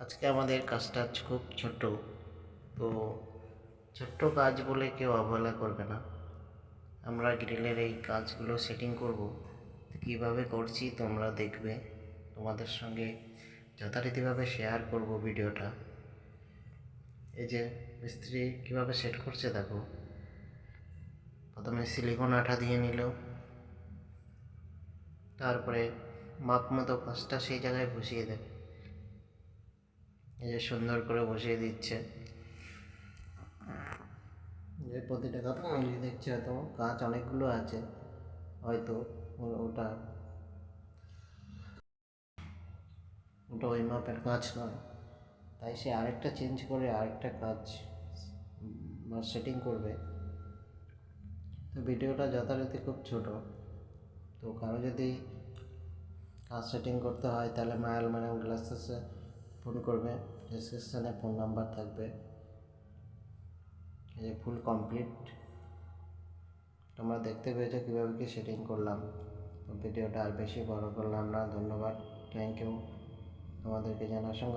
আজকে আমাদের কাজটা খুব ছোট। তো ছোট্ট কাজ বলে কেউ অবহেলা করবে না। আমরা গ্রিলের এই কাজগুলো সেটিং করব। কীভাবে করছি তোমরা দেখবে। তোমাদের সঙ্গে যথারীতিভাবে শেয়ার করব ভিডিওটা। এই যে মিস্ত্রি কীভাবে সেট করছে দেখো। প্রথমে সিলিকন আঠা দিয়ে নিল। তারপরে মাপ মতো কাজটা সেই জায়গায় বসিয়ে দেবে। এই যে সুন্দর করে বসিয়ে দিচ্ছে। যে প্রতিটা কাপ মিলিয়ে দেখছে হয়তো কাজ অনেকগুলো আছে, হয়তো ওটা ওটা ওই মাপের কাজ নয়। তাই সে আরেকটা চেঞ্জ করে আরেকটা কাজ বা সেটিং করবে। তো ভিডিওটা যথারীতি খুব ছোট। তো কারও যদি কাজ সেটিং করতে হয়, তাহলে মায়াল ম্যাডাম গ্লাসেসে ফোন করবে ডিসক্রিপশানে ফোন নাম্বার থাকবে, এই যে ফুল কমপ্লিট তোমরা দেখতে পেয়েছ কীভাবে কি সেটিং করলাম। ভিডিওটা আর বেশি বড় করলাম না, ধন্যবাদ থ্যাংক ইউ তোমাদেরকে জানার সঙ্গে